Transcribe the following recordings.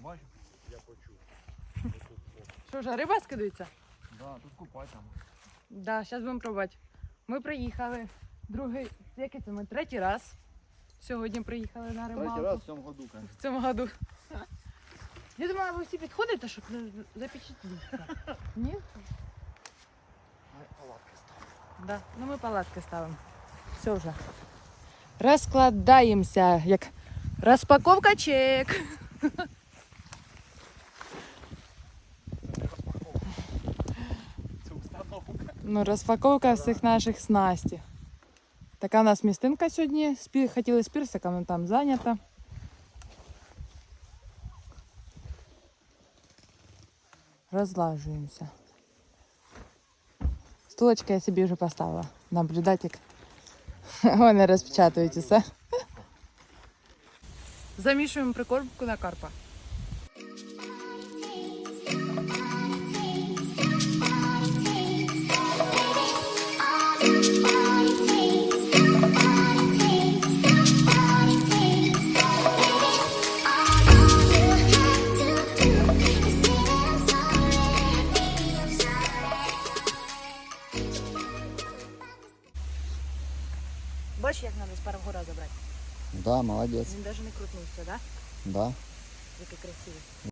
бачив? Я почув. Що ж, риба скидується? Да, тут купай там. Да, зараз будемо пробувати. Ми приїхали. Другий, який це ми? Третій раз. Сьогодні приїхали на рибалку. Третій раз в цьому году, конечно. В цьому году. Я думала, ви всі підходите, щоб за- запечатлітися. Ні? Палатки став. Да. Ну ми палатки ставимо. Все вже. Розкладаємося, як розпаковка чек. Ну, розпаковка всіх наших снастів. Така у нас містинка сьогодні. Спі... Хотіли з пірсиками, там зайнята. Розлажуємося. Стулочка я собі вже поставила. Наблюдати, як вони розпечатують усе. Замішуємо прикормку на карпа. Бачиш, як треба з першого разу брати? Да, молодець. Він навіть не крутнувся, так? Да. Який красивий.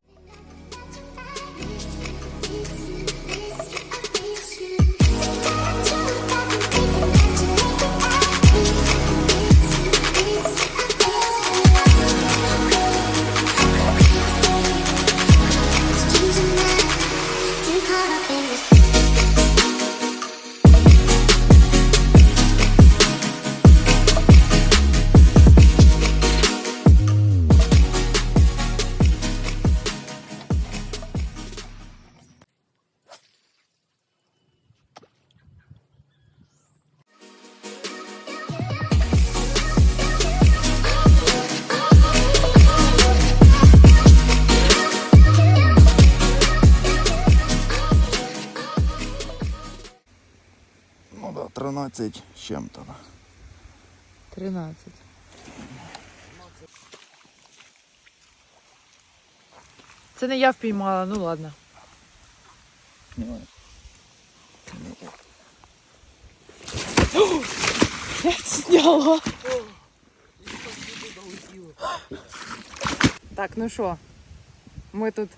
Ну да, 13 з чим-то. да. 13. Це не я впіймала, ну ладно. Знімай. Я сняла. Так, ну що, ми тут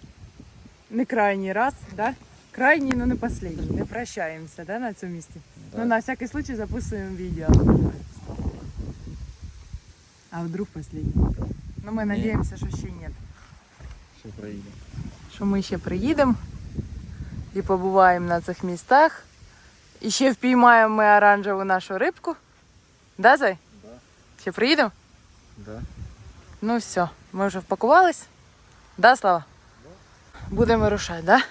не крайній раз, да? Крайній, но не последній. Не прощаємося, да, на цьому місці. Ну, на всякий случай записуємо відео. А вдруг последній? Ну, ми Ні. надіємося, що ще ні. Ще приїде. Що ми ще приїдемо і побуваємо на цих містах. І ще впіймаємо ми оранжеву нашу рибку. Да, Зай? Да. Ще приїдемо? Да. Ну все, ми вже впакувались. Да, Слава? Будемо рушати, да? Да.